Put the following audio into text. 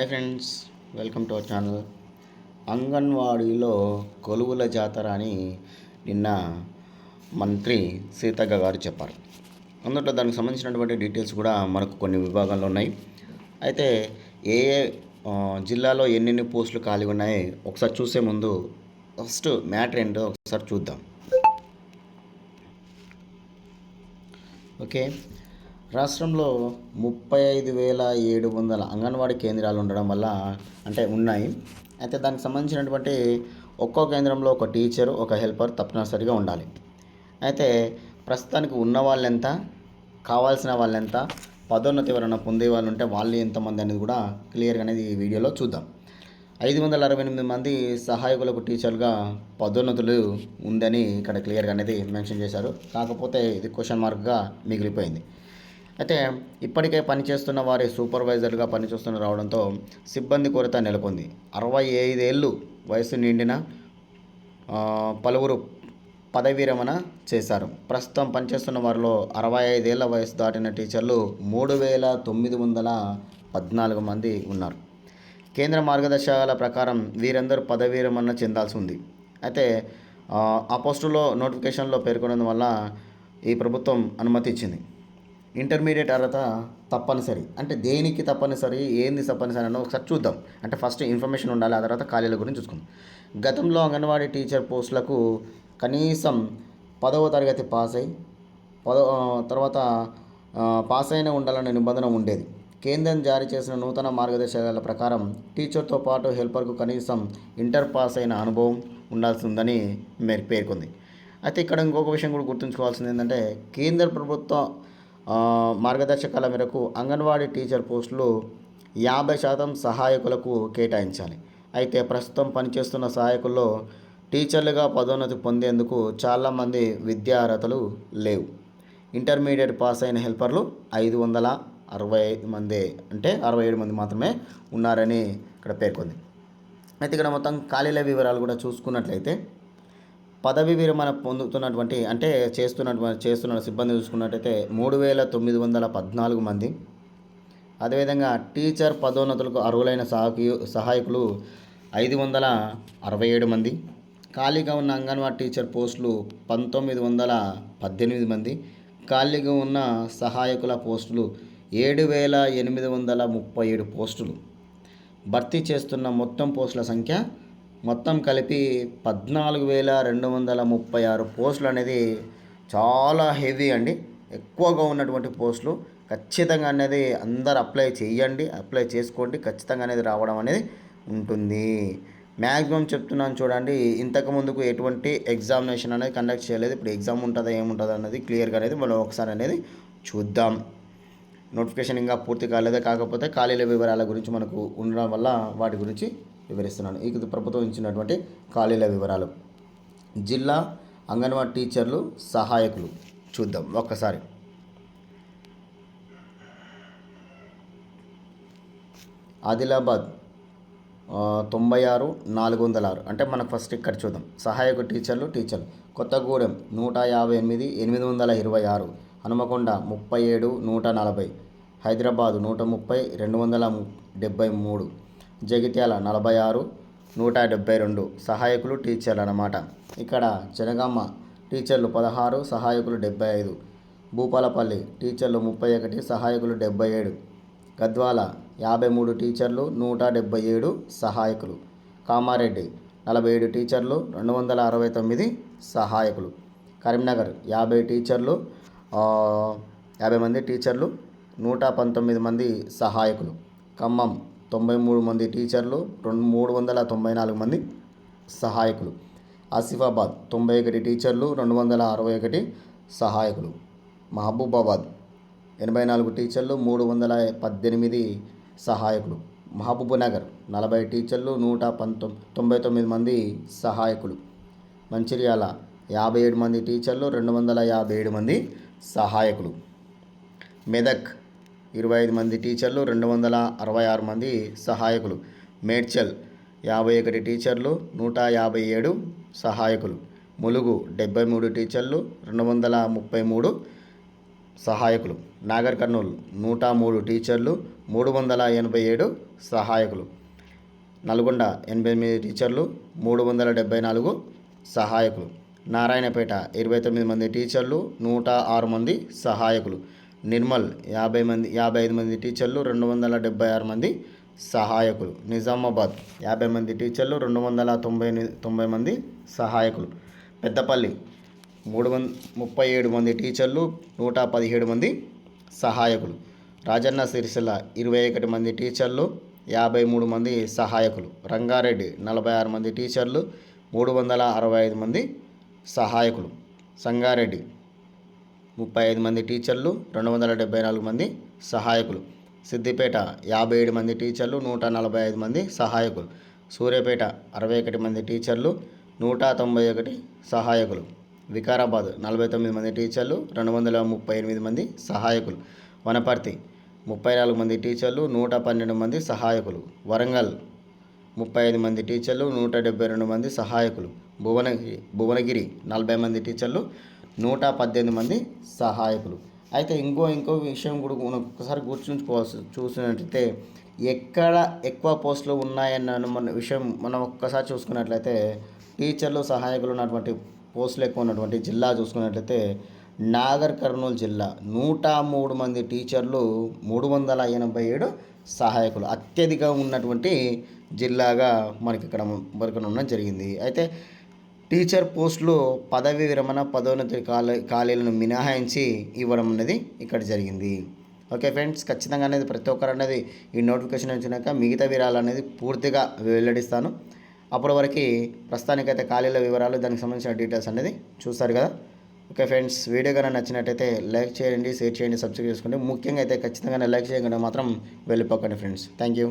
Hi friends welcome to our channel. అంగన్వాడీలో కొలువుల జాతర అని నిన్న మంత్రి సీతక్క గారు చెప్పారు. అందులో దానికి సంబంధించినటువంటి డీటెయిల్స్ కూడా మనకు కొన్ని విభాగాల్లో ఉన్నాయి. అయితే ఏ ఏ జిల్లాలో ఎన్నెన్ని పోస్టులు ఖాళీ ఉన్నాయి ఒకసారి చూసే ముందు ఫస్ట్ మ్యాటర్ ఏంటో ఒకసారి చూద్దాం. ఓకే రాష్ట్రంలో ముప్పై ఐదు వేల ఏడు వందల అంగన్వాడీ కేంద్రాలు ఉండడం వల్ల అంటే ఉన్నాయి. అయితే దానికి సంబంధించినటువంటి ఒక్కో కేంద్రంలో ఒక టీచర్ ఒక హెల్పర్ తప్పనిసరిగా ఉండాలి. అయితే ప్రస్తుతానికి ఉన్న వాళ్ళెంత కావాల్సిన వాళ్ళెంత పదోన్నతి వలన పొందే వాళ్ళు ఉంటే వాళ్ళు ఎంతమంది అనేది కూడా క్లియర్గా అనేది ఈ వీడియోలో చూద్దాం. ఐదు వందల అరవై ఎనిమిది మంది సహాయకులకు టీచర్గా పదోన్నతులు ఉందని ఇక్కడ క్లియర్గా అనేది మెన్షన్ చేశారు. కాకపోతే ఇది క్వశ్చన్ మార్క్గా మిగిలిపోయింది. అయితే ఇప్పటికే పనిచేస్తున్న వారి సూపర్వైజర్గా పనిచేస్తున్న రావడంతో సిబ్బంది కొరత నెలకొంది. అరవై ఐదేళ్ళు వయసు నిండిన పలువురు పదవీరమణ విరమణ చేశారు. ప్రస్తుతం పనిచేస్తున్న వారిలో అరవై ఐదేళ్ళ వయసు దాటిన టీచర్లు మూడు వేల తొమ్మిది వందల పద్నాలుగు మంది ఉన్నారు. కేంద్ర మార్గదర్శకాల ప్రకారం వీరందరూ పదవీరమణ విరమణ చెందాల్సి ఉంది. అయితే ఆ పోస్టులో నోటిఫికేషన్లో పేర్కొనడం వల్ల ఈ ప్రభుత్వం అనుమతి ఇచ్చింది. ఇంటర్మీడియట్ అర్హత తప్పనిసరి. అంటే దేనికి తప్పనిసరి ఏంది తప్పనిసరి అని ఒకసారి చూద్దాం. అంటే ఫస్ట్ ఇన్ఫర్మేషన్ ఉండాలి ఆ తర్వాత ఖాళీల గురించి చూసుకుందాం. గతంలో అంగన్వాడీ టీచర్ పోస్టులకు కనీసం పదవ తరగతి పాస్ అయి పదో తర్వాత పాస్ అయిన ఉండాలనే నిబంధన ఉండేది. కేంద్రం జారీ చేసిన నూతన మార్గదర్శకాల ప్రకారం టీచర్తో పాటు హెల్పర్కు కనీసం ఇంటర్ పాస్ అయిన అనుభవం ఉండాల్సి ఉందని పేర్కొంది. అయితే ఇక్కడ ఇంకొక విషయం కూడా గుర్తుంచుకోవాల్సింది ఏంటంటే కేంద్ర ప్రభుత్వ మార్గదర్శకాల మేరకు అంగన్వాడీ టీచర్ పోస్టులు యాభై శాతం సహాయకులకు కేటాయించాలి. అయితే ప్రస్తుతం పనిచేస్తున్న సహాయకుల్లో టీచర్లుగా పదోన్నతి పొందేందుకు చాలామంది విద్యార్హతలు లేవు. ఇంటర్మీడియట్ పాస్ అయిన హెల్పర్లు ఐదు వందల అరవై ఐదు మంది అంటే అరవై ఏడు మంది మాత్రమే ఉన్నారని ఇక్కడ పేర్కొంది. అయితే ఇక్కడ మొత్తం ఖాళీల వివరాలు కూడా చూసుకున్నట్లయితే పదవి విరమణ పొందుతున్నటువంటి అంటే చేస్తున్నటువంటి చేస్తున్న సిబ్బంది చూసుకున్నట్టయితే మూడు వేల తొమ్మిది వందల పద్నాలుగు మంది. అదేవిధంగా టీచర్ పదోన్నతులకు అర్హులైన సహాయకు సహాయకులు ఐదు వందల అరవై ఏడు మంది. ఖాళీగా ఉన్న అంగన్వాడీ టీచర్ పోస్టులు పంతొమ్మిది వందల పద్దెనిమిది మంది. ఖాళీగా ఉన్న సహాయకుల పోస్టులు ఏడు వేల ఎనిమిది వందల ముప్పై ఏడు పోస్టులు. భర్తీ చేస్తున్న మొత్తం పోస్టుల సంఖ్య మొత్తం కలిపి పద్నాలుగు వేల రెండు వందల ముప్పై ఆరు పోస్టులు అనేది చాలా హెవీ అండి. ఎక్కువగా ఉన్నటువంటి పోస్టులు ఖచ్చితంగా అనేది అందరు అప్లై చేయండి అప్లై చేసుకోండి ఖచ్చితంగా అనేది రావడం అనేది ఉంటుంది. మ్యాక్సిమం చెప్తున్నాను చూడండి ఇంతకు ముందుకు ఎటువంటి ఎగ్జామినేషన్ అనేది కండక్ట్ చేయలేదు. ఇప్పుడు ఎగ్జామ్ ఉంటుందా ఏముంటుందా అనేది క్లియర్గా అనేది మనం ఒకసారి అనేది చూద్దాం. నోటిఫికేషన్ ఇంకా పూర్తి కాలేదే కాకపోతే ఖాళీల వివరాల గురించి మనకు ఉండడం వల్ల వాటి గురించి వివరిస్తున్నాను. ఈ ప్రభుత్వం ఇచ్చినటువంటి ఖాళీల వివరాలు. జిల్లా అంగన్వాడీ టీచర్లు సహాయకులు. చూద్దాం ఒక్కసారి. ఆదిలాబాద్ తొంభై ఆరు నాలుగు వందల ఆరు అంటే మనకు ఫస్ట్ ఇక్కడ చూద్దాం. సహాయక టీచర్లు టీచర్లు. కొత్తగూడెం నూట యాభై ఎనిమిది ఎనిమిది వందల ఇరవై ఆరు. హనుమకొండ ముప్పై ఏడు నూట నలభై. హైదరాబాద్ నూట ముప్పై రెండు వందల డెబ్బై మూడు. జగిత్యాల నలభై ఆరు నూట డెబ్బై రెండు సహాయకులు టీచర్లు అన్నమాట ఇక్కడ జనగామ టీచర్లు పదహారు సహాయకులు డెబ్బై ఐదు భూపాలపల్లి టీచర్లు ముప్పై ఒకటి సహాయకులు డెబ్బై ఏడు గద్వాల యాభై మూడు టీచర్లు నూట డెబ్బై ఏడు సహాయకులు. కామారెడ్డి నలభై ఏడు టీచర్లు రెండు వందల అరవై తొమ్మిది సహాయకులు. కరీంనగర్ యాభై టీచర్లు యాభై మంది టీచర్లు నూట పంతొమ్మిది మంది సహాయకులు. ఖమ్మం తొంభై మూడు మంది టీచర్లు రెండు మూడు వందల తొంభై నాలుగు మంది సహాయకులు. ఆసిఫాబాద్ తొంభై ఒకటి టీచర్లు రెండు వందల అరవై ఒకటి సహాయకులు. మహబూబాబాద్ ఎనభై నాలుగు టీచర్లు మూడు వందల పద్దెనిమిది సహాయకులు. మహబూబ్ నగర్ నలభై టీచర్లు నూట పంతొమ్ తొంభై తొమ్మిది మంది సహాయకులు. మంచిర్యాల యాభై ఏడు మంది టీచర్లు రెండు వందల యాభై ఏడు మంది సహాయకులు. మెదక్ ఇరవై ఐదు మంది టీచర్లు రెండు వందల అరవై ఆరు మంది సహాయకులు. మేడ్చల్ యాభై ఒకటి టీచర్లు నూట యాభై ఏడు సహాయకులు. ములుగు డెబ్బై మూడు టీచర్లు రెండు వందల ముప్పై మూడు సహాయకులు. నాగర్ కర్నూలు నూట మూడు టీచర్లు మూడు వందల ఎనభై ఏడు సహాయకులు. నల్గొండ ఎనభై ఎనిమిది టీచర్లు మూడు వందల డెబ్బై నాలుగు సహాయకులు. నారాయణపేట ఇరవై తొమ్మిది మంది టీచర్లు నూట ఆరు మంది సహాయకులు. నిర్మల్ యాభై మంది యాభై ఐదు మంది టీచర్లు రెండు వందల డెబ్బై ఆరు మంది సహాయకులు. నిజామాబాద్ యాభై మంది టీచర్లు రెండు వందల తొంభై తొంభై మంది సహాయకులు. పెద్దపల్లి మూడు వంద ముప్పై ఏడు మంది టీచర్లు నూట పదిహేడు మంది సహాయకులు. రాజన్న సిరిసిల్ల ఇరవై ఒకటి మంది టీచర్లు యాభై మూడు మంది సహాయకులు. రంగారెడ్డి నలభై ఆరు మంది టీచర్లు మూడు వందల అరవై ఐదు మంది సహాయకులు. సంగారెడ్డి ముప్పై ఐదు మంది టీచర్లు రెండు వందల డెబ్బై నాలుగు మంది సహాయకులు. సిద్దిపేట యాభై ఏడు మంది టీచర్లు నూట నలభై ఐదు మంది సహాయకులు. సూర్యాపేట అరవై ఒకటి మంది టీచర్లు నూట తొంభై ఒకటి సహాయకులు. వికారాబాద్ నలభై తొమ్మిది మంది టీచర్లు రెండు వందల ముప్పై ఎనిమిది మంది సహాయకులు. వనపర్తి ముప్పై నాలుగు మంది టీచర్లు నూట పన్నెండు మంది సహాయకులు. వరంగల్ ముప్పై ఐదు మంది టీచర్లు నూట డెబ్బై రెండు మంది సహాయకులు. భువనగిరి భువనగిరి నలభై మంది టీచర్లు నూట పద్దెనిమిది మంది సహాయకులు. అయితే ఇంకో ఇంకో విషయం కూడా మనం ఒకసారి గుర్తుంచుకోవాల్సి చూసినట్లయితే ఎక్కడ ఎక్కువ పోస్టులు ఉన్నాయన్న మన విషయం మనం ఒక్కసారి చూసుకున్నట్లయితే టీచర్లు సహాయకులు ఉన్నటువంటి పోస్టులు ఎక్కువ ఉన్నటువంటి జిల్లా చూసుకున్నట్లయితే నాగర్ కర్నూలు జిల్లా నూట మూడు మంది టీచర్లు మూడు వందల ఎనభై ఏడు సహాయకులు అత్యధిక ఉన్నటువంటి జిల్లాగా మనకి ఇక్కడ మనకు ఉండడం జరిగింది. అయితే టీచర్ పోస్టులు పదవి విరమణ పదోన్నతి ఖాళీ ఖాళీలను మినహాయించి ఇవ్వడం అనేది ఇక్కడ జరిగింది. ఓకే ఫ్రెండ్స్ ఖచ్చితంగా అనేది ప్రతి ఒక్కరు అనేది ఈ నోటిఫికేషన్ వచ్చినాక మిగతా వివరాలు అనేది పూర్తిగా వెల్లడిస్తాను. అప్పటి వరకు ప్రస్తుతానికైతే ఖాళీల వివరాలు దానికి సంబంధించిన డీటెయిల్స్ అనేది చూస్తారు కదా. ఓకే ఫ్రెండ్స్ వీడియో కనుక నచ్చినట్టయితే లైక్ చేయండి షేర్ చేయండి సబ్స్క్రైబ్ చేసుకోండి. ముఖ్యంగా అయితే ఖచ్చితంగా లైక్ చేయకుండా మాత్రం వెళ్ళిపోకండి ఫ్రెండ్స్. Thank you.